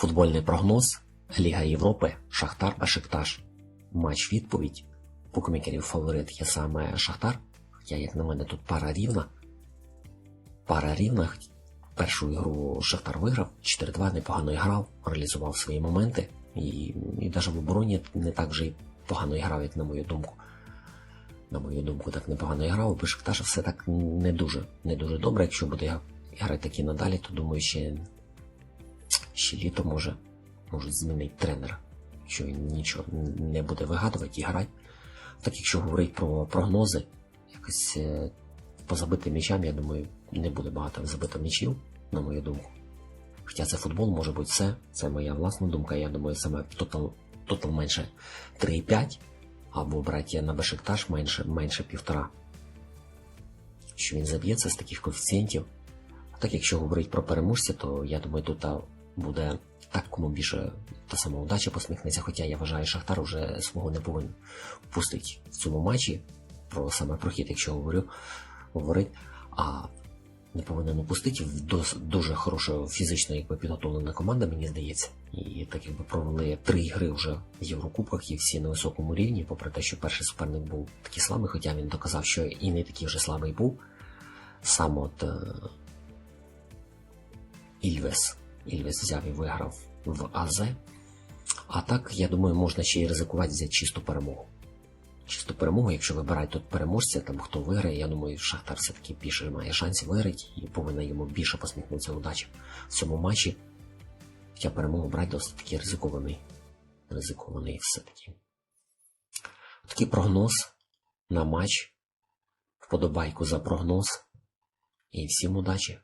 Футбольний прогноз Ліга Європи, Шахтар Бешикташ. Матч відповідь. Букмекерів фаворит є саме Шахтар. Хоча, як на мене, тут пара рівна. Пара рівна. Першу ігру Шахтар виграв, 4-2 непогано грав, реалізував свої моменти. І, і навіть в обороні не так вже й погано грав, як на мою думку. На мою думку, так непогано грав. У Бешикташа все так не дуже, не дуже добре. Якщо буде грати такі надалі, то думаю, ще, ще літо може можуть змінити тренера, якщо він нічого не буде вигадувати і грати. Так якщо говорити про прогнози, якось е, по забитим м'ячам, я думаю, не буде багато забито м'ячів, на мою думку. Хоча це футбол, може бути все. Це моя власна думка. Я думаю, саме тотал, тотал менше 3,5, або брати на Бешикташ менше, менше півтора. Що він заб'ється з таких коефіцієнтів. Так, якщо говорити про переможця, то я думаю, тут буде так, кому більше та сама удача посміхнеться. Хоча я вважаю, Шахтар уже свого не повинен впустити в цьому матчі. Про саме прохід, якщо говорю, говорить, а не повинен упустити в дуже хороша фізично якби підготовлена команда, мені здається. І так якби провели три ігри вже в Єврокубках і всі на високому рівні, попри те, що перший суперник був такий слабий, хоча він доказав, що і не такий вже слабий був. Сам от е, Ільвес. Ільвес і виграв в АЗ. А так, я думаю, можна ще й ризикувати взяти чисту перемогу. Чисту перемогу, якщо вибирають тут переможця, там хто виграє, я думаю, Шахтар все-таки більше має шансів виграти і повинна йому більше посміхнутися удачі в цьому матчі. Хоча перемогу брати досить таки ризикований. Ризикований все-таки. Такий прогноз на матч. Вподобайку за прогноз. І всім удачі!